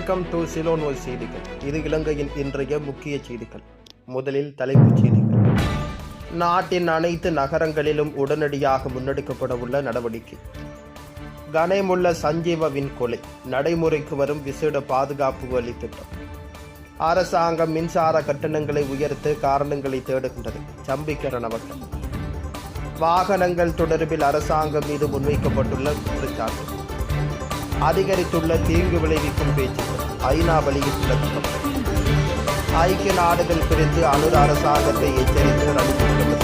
Welcome to சிலோனோல் செய்திகள் இது இலங்கையின் இன்றைய முக்கிய செய்திகள். முதலில் தலைப்புச் செய்திகள். நாட்டின் அனைத்து நகரங்களிலும் உடனடியாக முன்னெடுக்கப்பட உள்ள நடவடிக்கை. கனேமுள்ள சஞ்சீவவின் கொலை. நடைமுறைக்கு வரும் விசேட பாதுகாப்பு வழி திட்டம். அரசாங்கம் மின்சார கட்டணங்களை உயர்த்த காரணங்களை தேடுகின்றது. சம்பிக்கரன் அவர்கள் வாகனங்கள் தொடர்பில் அரசாங்கம் மீது முன்வைக்கப்பட்டுள்ள குற்றச்சாட்டு. அதிகரித்துள்ள தீங்கு விளைவிக்கும் பேச்சுக்கள் ஐநா வழியில் ஐக்கிய நாடுகள் குறித்து அனுர அரசாங்கத்தை எச்சரித்து நடந்து விக்ரமசிங்கே.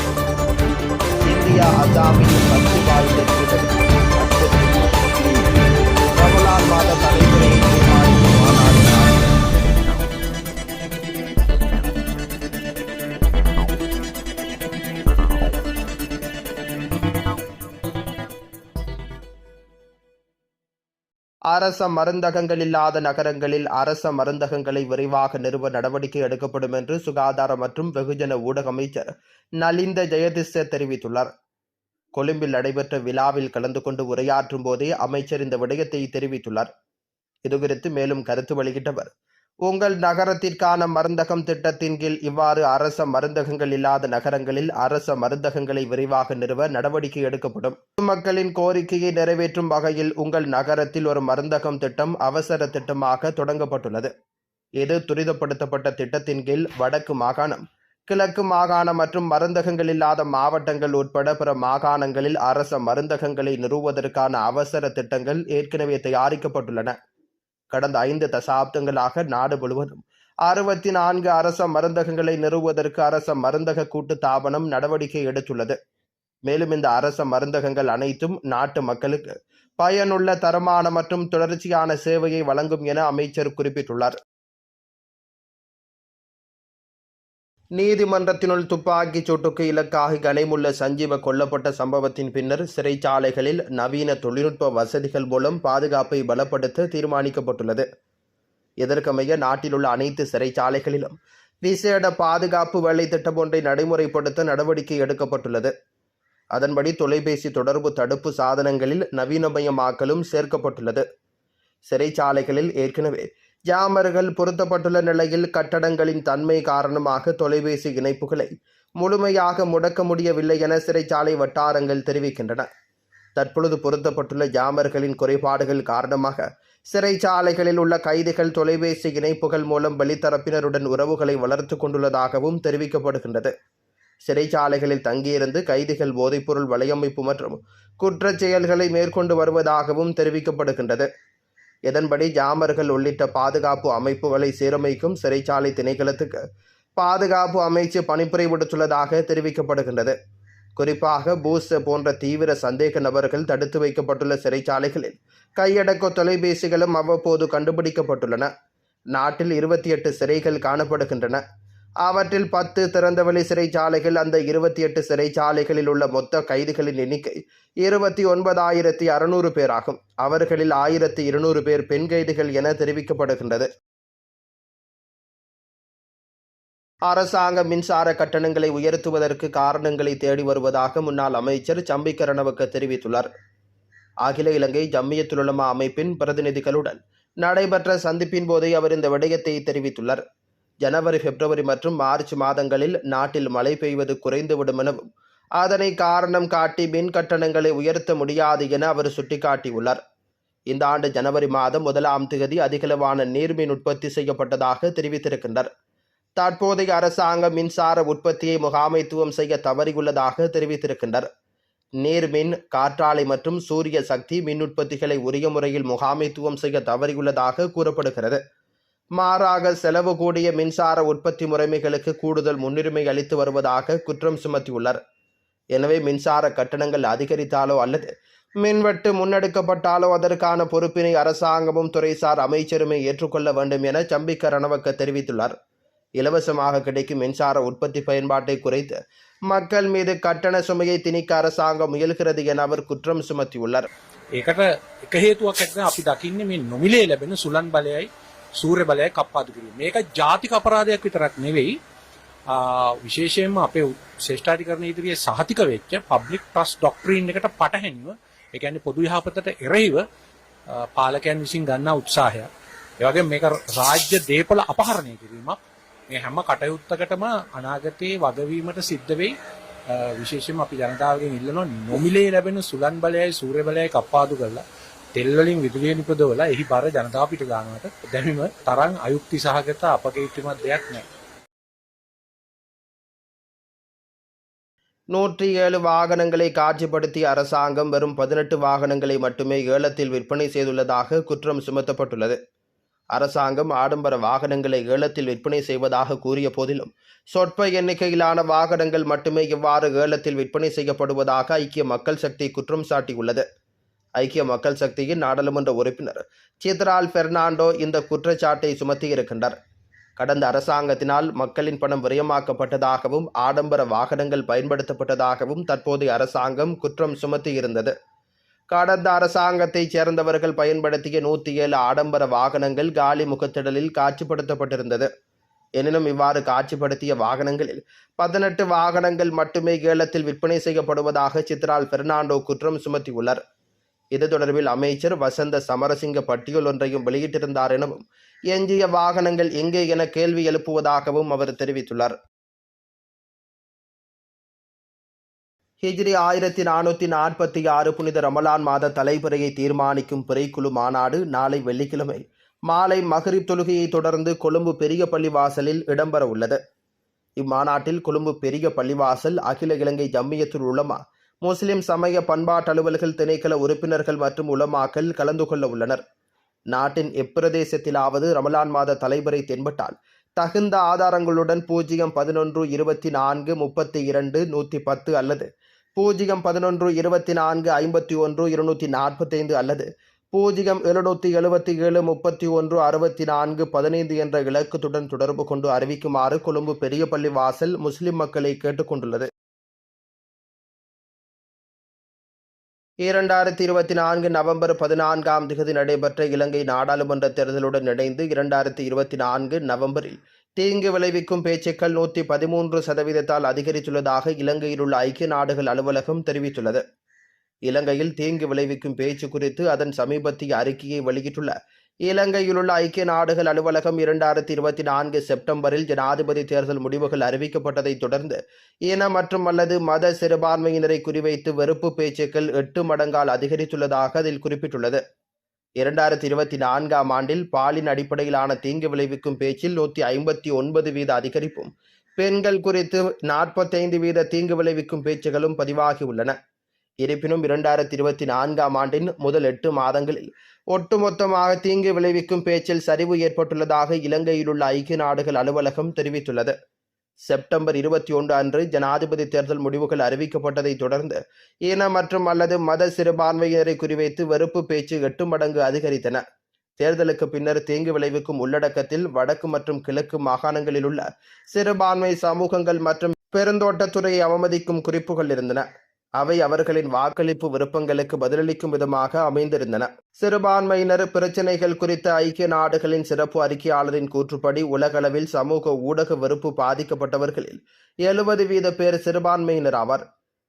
இந்தியா அசாமியின் சக்தி வாய்ந்த அரச மருந்தகங்கள் இல்லாத நகரங்களில் அரச மருந்தகங்களை விரைவாக நிறுவ நடவடிக்கை எடுக்கப்படும் என்று சுகாதார மற்றும் வெகுஜன ஊடக அமைச்சர் நலிந்த ஜெயதிச தெரிவித்துள்ளார். கொழும்பில் நடைபெற்ற விழாவில் கலந்து கொண்டு உரையாற்றும் போதே அமைச்சர் இந்த விடயத்தை தெரிவித்துள்ளார். இதுகுறித்து மேலும் கருத்து வெளியிட்டவர் உங்கள் நகரத்திற்கான மருந்தகம் திட்டத்தின் கீழ் இவ்வாறு அரச மருந்தகங்கள் இல்லாத நகரங்களில் அரச மருந்தகங்களை விரைவாக நிறுவ நடவடிக்கை எடுக்கப்படும். பொதுமக்களின் கோரிக்கையை நிறைவேற்றும் வகையில் உங்கள் நகரத்தில் ஒரு மருந்தகம் திட்டம் அவசர திட்டமாக தொடங்கப்பட்டுள்ளது. இது துரிதப்படுத்தப்பட்ட திட்டத்தின் கீழ் வடக்கு மாகாணம் கிழக்கு மாகாணம் மற்றும் மருந்தகங்கள் இல்லாத மாவட்டங்கள் உட்பட பிற மாகாணங்களில் அரச மருந்தகங்களை நிறுவுவதற்கான அவசர திட்டங்கள் ஏற்கனவே தயாரிக்கப்பட்டுள்ளன. கடந்த ஐந்து தசாப்தங்களாக நாடு முழுவதும். அறுபத்தி நான்கு அரச மருந்தகங்களை நிறுவுவதற்கு அரச மருந்தக கூட்டு தாபனம் நடவடிக்கை எடுத்துள்ளது. மேலும் இந்த அரச மருந்தகங்கள் அனைத்தும் நாட்டு மக்களுக்கு பயனுள்ள தரமான மற்றும் தொடர்ச்சியான சேவையை வழங்கும் என அமைச்சர் குறிப்பிட்டுள்ளார். நீதிமன்றத்தினுள் துப்பாக்கிச் சூட்டுக்கு இலக்காக கனைமுள்ள சஞ்சீவ கொல்லப்பட்ட சம்பவத்தின் பின்னர் சிறைச்சாலைகளில் நவீன தொழில்நுட்ப வசதிகள் மூலம் பாதுகாப்பை பலப்படுத்த தீர்மானிக்கப்பட்டுள்ளது. இதற்கமைய நாட்டிலுள்ள அனைத்து சிறைச்சாலைகளிலும் விசேட பாதுகாப்பு வேலை திட்டம் ஒன்றை நடைமுறைப்படுத்த நடவடிக்கை எடுக்கப்பட்டுள்ளது. அதன்படி தொலைபேசி தொடர்பு தடுப்பு சாதனங்களில் நவீனமயமாக்கலும் சேர்க்கப்பட்டுள்ளது. சிறைச்சாலைகளில் ஏற்கனவே ஜாமர்கள் பொருத்தப்பட்டுள்ள நிலையில் கட்டடங்களின் தன்மை காரணமாக தொலைபேசி இணைப்புகளை முழுமையாக முடக்க முடியவில்லை என சிறைச்சாலை வட்டாரங்கள் தெரிவிக்கின்றன. தற்பொழுது பொருத்தப்பட்டுள்ள ஜாமர்களின் குறைபாடுகள் காரணமாக சிறைச்சாலைகளில் உள்ள கைதிகள் தொலைபேசி இணைப்புகள் மூலம் வெளித்தரப்பினருடன் உறவுகளை வளர்த்து கொண்டுள்ளதாகவும் தெரிவிக்கப்படுகின்றது. சிறைச்சாலைகளில் தங்கியிருந்து கைதிகள் போதைப்பொருள் வலையமைப்பு மற்றும் குற்றச் செயல்களை மேற்கொண்டு வருவதாகவும் தெரிவிக்கப்படுகின்றது. இதன்படி ஜாமர்கள் உள்ளிட்ட பாதுகாப்பு அமைப்புகளை சீரமைக்கும் சிறைச்சாலை திணைக்களத்துக்கு பாதுகாப்பு அமைச்சு பணிப்புரை விடுத்துள்ளதாக தெரிவிக்கப்படுகின்றது. குறிப்பாக பூஸ் போன்ற தீவிர சந்தேக நபர்கள் தடுத்து வைக்கப்பட்டுள்ள சிறைச்சாலைகளில் கையடக்க தொலைபேசிகளும் அவ்வப்போது கண்டுபிடிக்கப்பட்டுள்ளன. நாட்டில் இருபத்தி எட்டு சிறைகள் காணப்படுகின்றன. அவற்றில் பத்து திறந்தவெளி சிறைச்சாலைகள் அந்த இருபத்தி எட்டு சிறைச்சாலைகளில் உள்ள மொத்த கைதிகளின் எண்ணிக்கை இருபத்தி ஒன்பதாயிரத்தி அறுநூறு பேர் ஆகும் அவர்களில் ஆயிரத்தி இருநூறு பேர் பெண் கைதிகள் என தெரிவிக்கப்படுகின்றது. அரசாங்க மின்சார கட்டணங்களை உயர்த்துவதற்கு காரணங்களை தேடி வருவதாக முன்னாள் அமைச்சர் சம்பிக்கரணவுக்கு தெரிவித்துள்ளார். அகில இலங்கை ஜம்மியத்துலமா அமைப்பின் பிரதிநிதிகளுடன் நடைபெற்ற சந்திப்பின் போதே அவர் இந்த விடயத்தை தெரிவித்துள்ளார். ஜனவரி பிப்ரவரி மற்றும் மார்ச் மாதங்களில் நாட்டில் மழை பெய்வது குறைந்துவிடும் எனவும் அதனை காரணம் காட்டி மின் கட்டணங்களை உயர்த்த முடியாது என அவர் சுட்டிக்காட்டியுள்ளார். இந்த ஆண்டு ஜனவரி மாதம் முதலாம் தேதி அதிகளவான நீர்மின் உற்பத்தி செய்யப்பட்டதாக தெரிவித்திருக்கின்றார் தற்போதைய அரசாங்கம் மின்சார உற்பத்தியை முகாமைத்துவம் செய்ய தவறியுள்ளதாக தெரிவித்திருக்கின்றார் நீர்மின் காற்றாலை மற்றும் சூரிய சக்தி மின் உற்பத்திகளை உரிய முறையில் முகாமைத்துவம் செய்ய தவறியுள்ளதாக கூறப்படுகிறது. மாறாக செலவு கூடிய மின்சார உற்பத்தி முறைமைகளுக்கு கூடுதல் முன்னுரிமை அளித்து வருவதாக குற்றம் சுமத்தியுள்ளார் எனவே மின்சார கட்டணங்கள் அதிகரித்தாலோ அல்லது மின்வெட்டு முன்னெடுக்கப்பட்டாலோ அதற்கான பொறுப்பினை அரசாங்கமும் துறைசார் அமைச்சருமே ஏற்றுக்கொள்ள வேண்டும் என சம்பிக்க ரணவக்க தெரிவித்துள்ளார் இலவசமாக கிடைக்கும் மின்சார உற்பத்தி பயன்பாட்டை குறைத்து மக்கள் மீது கட்டண சுமையை திணிக்க அரசாங்கம் முயல்கிறது என அவர் குற்றம் சுமத்தியுள்ளார் ඒකට එක හේතුවක් ඇත්න අපි දකින්නේ මේ නොමිලේ ලැබෙන සුලන් බලයයි සූර්ය බලය කප්පාදු කිරීම. මේක ජාතික අපරාධයක් විතරක් නෙවෙයි. ආ, විශේෂයෙන්ම අපේ ශ්‍රේෂ්ඨාධිකරණ ඉදිරියේ සහතික වෙච්ච පබ්ලික් ට්‍රස්ට් ඩොක්ට්‍රීන් එකට පටහැනිව ඒ කියන්නේ පොදු යහපතට එරෙහිව ආ, පාලකයන් විසින් ගන්නා උත්සාහයක්. ඒවගේ මේක රාජ්‍ය දේපල අපහරණය කිරීමක් මේ හැම කටයුත්තකටම අනාගතයේ වගවීමට සිද්ධ වෙයි අ, විශේෂයෙන්ම අපි ජනතාවගෙන් ඉල්ලනවා නොමිලේ ලැබෙන සුළං බලයයි සූර්ය බලයයි කප්පාදු කරලා තෙල් වලින් විදුලිය නිපදවලා එහි බර ජනතාව පිට දානවට දැමීම තරම් අයුක්ති සහගත අපකීර්තිමත් දෙයක් නෑ நூற்றி ஏழு வாகனங்களை காட்சிப்படுத்திய அரசாங்கம் வெறும் பதினெட்டு வாகனங்களை மட்டுமே ஏலத்தில் விற்பனை செய்துள்ளதாக குற்றம் சுமத்தப்பட்டுள்ளது அரசாங்கம் ஆடம்பர வாகனங்களை ஏலத்தில் விற்பனை செய்வதாக கூறிய போதிலும் சொற்ப எண்ணிக்கையிலான வாகனங்கள் மட்டுமே இவ்வாறு ஏலத்தில் விற்பனை செய்யப்படுவதாக ஐக்கிய மக்கள் சக்தி குற்றம் சாட்டியுள்ளது ஐக்கிய மக்கள் சக்தியின் நாடாளுமன்ற உறுப்பினர் சித்ரால் பெர்னாண்டோ இந்த குற்றச்சாட்டை சுமத்தியிருக்கின்றார் கடந்த அரசாங்கத்தினால் மக்களின் பணம் விரயமாக்கப்பட்டதாகவும் ஆடம்பர வாகனங்கள் பயன்படுத்தப்பட்டதாகவும் தற்போதைய அரசாங்கம் குற்றம் சுமத்தியிருந்தது கடந்த அரசாங்கத்தைச் சேர்ந்தவர்கள் பயன்படுத்திய நூற்றி ஏழு ஆடம்பர வாகனங்கள் காலி முகத்திடலில் காட்சிப்படுத்தப்பட்டிருந்தது. எனினும் இவ்வாறு காட்சிப்படுத்திய வாகனங்களில் பதினெட்டு வாகனங்கள் மட்டுமே ஏலத்தில் விற்பனை செய்யப்படுவதாக சித்ரால் பெர்னாண்டோ குற்றம் சுமத்தியுள்ளார். இது தொடர்பில் அமைச்சர் வசந்த சமரசிங்க பட்டியல் ஒன்றையும் வெளியிட்டிருந்தார் எனவும் எஞ்சிய வாகனங்கள் எங்கே என கேள்வி எழுப்புவதாகவும் அவர் தெரிவித்துள்ளார். ஹிஜ்ரி ஆயிரத்தி நானூற்றி நாற்பத்தி ஆறு புனித ரமலான் மாத தலைமுறையை தீர்மானிக்கும் பிறைக்குழு மாநாடு நாளை வெள்ளிக்கிழமை மாலை மகரிப் தொழுகையை தொடர்ந்து கொழும்பு பெரிய பள்ளிவாசலில் இடம்பெற உள்ளது. இம்மாநாட்டில் கொழும்பு பெரிய பள்ளிவாசல் அகில இலங்கை ஜம்மியத்துல் உலமா முஸ்லிம் சமய பண்பாட்டு அலுவல்கள் திணைக்கள உறுப்பினர்கள் மற்றும் உலமாக்கள் கலந்து கொள்ள உள்ளனர். நாட்டின் எப்பிரதேசத்திலாவது ரமலான் மாத தலைவரை தென்பட்டால் தகுந்த ஆதாரங்களுடன் பூஜ்ஜியம் பதினொன்று இருபத்தி நான்கு முப்பத்தி இரண்டு நூற்றி பத்து அல்லது பூஜ்ஜியம் பதினொன்று இருபத்தி நான்கு ஐம்பத்தி ஒன்று இருநூற்றி நாற்பத்தைந்து அல்லது பூஜ்ஜியம் எழுநூற்றி எழுபத்தி ஏழு முப்பத்தி ஒன்று அறுபத்தி நான்கு பதினைந்து என்ற இலக்கத்துடன் தொடர்பு கொண்டு அறிவிக்குமாறு கொழும்பு பெரிய பள்ளி வாசல் முஸ்லிம் மக்களை கேட்டுக்கொண்டுள்ளது. இரண்டாயிரத்தி இருபத்தி நான்கு நவம்பர் பதினான்காம் திகதி நடைபெற்ற இலங்கை நாடாளுமன்ற தேர்தலுடன் இணைந்து இரண்டாயிரத்தி இருபத்தி நான்கு நவம்பரில் தீங்கு விளைவிக்கும் பேச்சுக்கள் நூற்றி பதிமூன்று சதவீதத்தால் அதிகரித்துள்ளதாக இலங்கையில் உள்ள ஐக்கிய நாடுகள் அலுவலகம் தெரிவித்துள்ளது. இலங்கையில் தீங்கு விளைவிக்கும் பேச்சு குறித்து அதன் சமீபத்திய அறிக்கையை வெளியிட்டுள்ள இலங்கையிலுள்ள ஐக்கிய நாடுகள் அலுவலகம் இரண்டாயிரத்தி இருபத்தி நான்கு செப்டம்பரில் ஜனாதிபதி தேர்தல் முடிவுகள் அறிவிக்கப்பட்டதைத் தொடர்ந்து இன மற்றும் அல்லது மத சிறுபான்மையினரை குறிவைத்து வெறுப்பு பேச்சுக்கள் எட்டு மடங்கால் அதிகரித்துள்ளதாக அதில் குறிப்பிட்டுள்ளது. இரண்டாயிரத்தி இருபத்தி நான்காம் ஆண்டில் பாலின் அடிப்படையிலான தீங்கு விளைவிக்கும் பேச்சில் நூற்றி ஐம்பத்தி ஒன்பது வீத அதிகரிப்பும் பெண்கள் குறித்து நாற்பத்தைந்து வீத தீங்கு விளைவிக்கும் பேச்சுகளும் பதிவாகியுள்ளன இருப்பினும் இரண்டாயிரத்தி இருபத்தி நான்காம் ஆண்டின் முதல் எட்டு மாதங்களில் ஒட்டுமொத்தமாக தீங்கு விளைவிக்கும் பேச்சில் சரிவு ஏற்பட்டுள்ளதாக இலங்கையில் உள்ள ஐக்கிய நாடுகள் அலுவலகம் தெரிவித்துள்ளது. செப்டம்பர் இருபத்தி ஒன்று அன்று ஜனாதிபதி தேர்தல் முடிவுகள் அறிவிக்கப்பட்டதைத் தொடர்ந்து இன மற்றும் அல்லது மத சிறுபான்மையினரை குறிவைத்து வெறுப்பு பேச்சு எட்டு மடங்கு அதிகரித்தன. தேர்தலுக்கு பின்னர் தீங்கு விளைவிக்கும் உள்ளடக்கத்தில் வடக்கு மற்றும் கிழக்கு மாகாணங்களில் உள்ள சிறுபான்மை சமூகங்கள் மற்றும் பெருந்தோட்டத்துறையை அவமதிக்கும் குறிப்புகள் இருந்தன. அவை அவர்களின் வாக்களிப்பு விருப்பங்களுக்கு பதிலளிக்கும் விதமாக அமைந்திருந்தன. சிறுபான்மையினர் பிரச்சினைகள் குறித்த ஐக்கிய நாடுகளின் சிறப்பு அறிக்கையாளரின் கூற்றுப்படி உலகளவில் சமூக ஊடக வெறுப்பு பாதிக்கப்பட்டவர்களில் எழுபது வீத பேர் சிறுபான்மையினர் ஆவார்.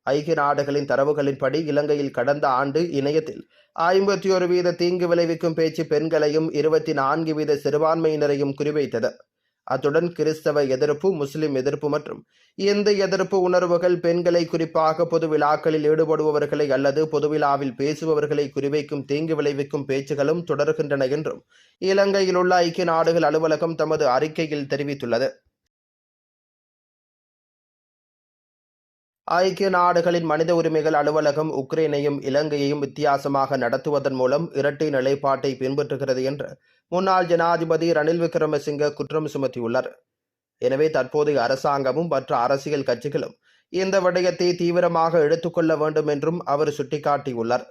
ஐக்கிய நாடுகளின் தரவுகளின்படி இலங்கையில் கடந்த ஆண்டு இணையத்தில் ஐம்பத்தி ஒரு வீத தீங்கு விளைவிக்கும் பேச்சு பெண்களையும் இருபத்தி நான்கு வீத சிறுபான்மையினரையும் குறிவைத்தது. அத்துடன் கிறிஸ்தவ எதிர்ப்பு முஸ்லிம் எதிர்ப்பு மற்றும் இந்து எதிர்ப்பு உணர்வுகள் பெண்களை குறிப்பாக பொது விழாக்களில் ஈடுபடுபவர்களை அல்லது பொதுவிழாவில் பேசுபவர்களை குறிவைக்கும் தீங்கு விளைவிக்கும் பேச்சுகளும் தொடர்கின்றன என்றும் இலங்கையில் உள்ள ஐக்கிய நாடுகள் அலுவலகம் தமது அறிக்கையில் தெரிவித்துள்ளது. ஐக்கிய நாடுகளின் மனித உரிமைகள் அலுவலகம் உக்ரைனையும் இலங்கையையும் வித்தியாசமாக நடத்துவதன் மூலம் இரட்டை நிலைப்பாட்டை பின்பற்றுகிறது என்று முன்னாள் ஜனாதிபதி ரணில் விக்ரமசிங்க குற்றம் சுமத்தியுள்ளார். எனவே தற்போதைய அரசாங்கமும் மற்ற அரசியல் கட்சிகளும் இந்த விடயத்தை தீவிரமாக எடுத்துக்கொள்ள வேண்டும் என்றும் அவர் சுட்டிக்காட்டியுள்ளார்.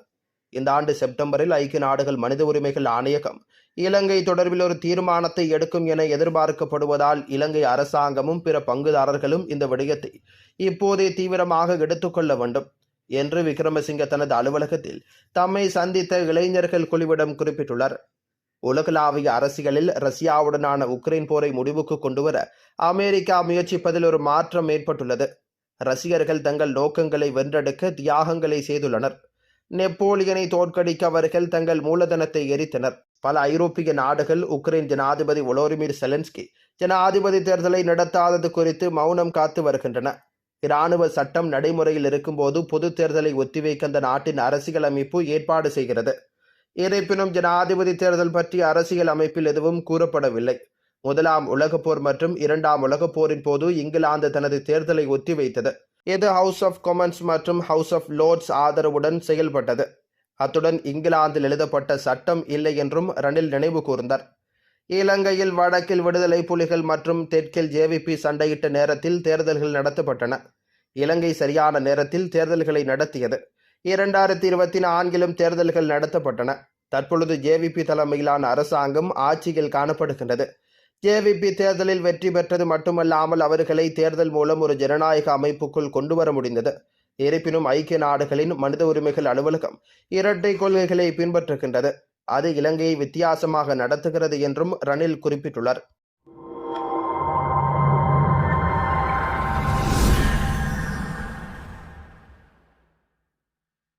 இந்த ஆண்டு செப்டம்பரில் ஐக்கிய நாடுகள் மனித உரிமைகள் ஆணையகம் இலங்கை தொடர்பில் ஒரு தீர்மானத்தை எடுக்கும் என எதிர்பார்க்கப்படுவதால் இலங்கை அரசாங்கமும் பிற பங்குதாரர்களும் இந்த விடயத்தை இப்போதே தீவிரமாக எடுத்துக்கொள்ள வேண்டும் என்று விக்ரமசிங்க தனது அலுவலகத்தில் தம்மை சந்தித்த இளைஞர்கள் குழுவிடம் குறிப்பிட்டுள்ளார். உலகளாவிய அரசியலில் ரஷ்யாவுடனான உக்ரைன் போரை முடிவுக்கு கொண்டுவர அமெரிக்கா முயற்சிப்பதில் ஒரு மாற்றம் ஏற்பட்டுள்ளது. ரசிகர்கள் தங்கள் நோக்கங்களை வென்றெடுக்க தியாகங்களை செய்துள்ளனர். நெப்போலியனை தோற்கடிக்க அவர்கள் தங்கள் மூலதனத்தை எரித்தனர். பல ஐரோப்பிய நாடுகள் உக்ரைன் ஜனாதிபதி ஒலோரிமிர் செலன்ஸ்கி ஜனாதிபதி தேர்தலை நடத்தாதது குறித்து மௌனம் காத்து வருகின்றன. இராணுவ சட்டம் நடைமுறையில் இருக்கும்போது பொது தேர்தலை ஒத்திவைக்க அந்த நாட்டின் அரசியல் அமைப்பு ஏற்பாடு செய்கிறது. இருப்பினும் ஜனாதிபதி தேர்தல் பற்றி அரசியல் அமைப்பில் எதுவும் கூறப்படவில்லை. முதலாம் உலகப்போர் மற்றும் இரண்டாம் உலகப்போரின் போது இங்கிலாந்து தனது தேர்தலை ஒத்திவைத்தது. இது ஹவுஸ் ஆஃப் காமன்ஸ் மற்றும் ஹவுஸ் ஆஃப் லோர்ட்ஸ் ஆதரவுடன் செயல்பட்டது. அத்துடன் இங்கிலாந்தில் எழுதப்பட்ட சட்டம் இல்லை என்றும் ரணில் நினைவு கூர்ந்தார். இலங்கையில் வடக்கில் விடுதலை புலிகள் மற்றும் தெற்கில் ஜேவிபி சண்டையிட்ட நேரத்தில் தேர்தல்கள் நடத்தப்பட்டன. இலங்கை சரியான நேரத்தில் தேர்தல்களை நடத்தியது. இரண்டாயிரத்தி இருபத்தி நான்கிலும் தேர்தல்கள் நடத்தப்பட்டன. தற்பொழுது ஜேவிபி தலைமையிலான அரசாங்கம் ஆட்சியில் காணப்படுகின்றது. ஜேவிபி தேர்தலில் வெற்றி பெற்றது மட்டுமல்லாமல் அவர்களை தேர்தல் மூலம் ஒரு ஜனநாயக அமைப்புக்குள் கொண்டு வர முடிந்தது. இருப்பினும் ஐக்கிய நாடுகளின் மனித உரிமைகள் அலுவலகம் இரட்டை கொள்கைகளை பின்பற்றுகின்றது. அது இலங்கையை வித்தியாசமாக நடத்துகிறது என்றும் ரணில் குறிப்பிட்டுள்ளார்.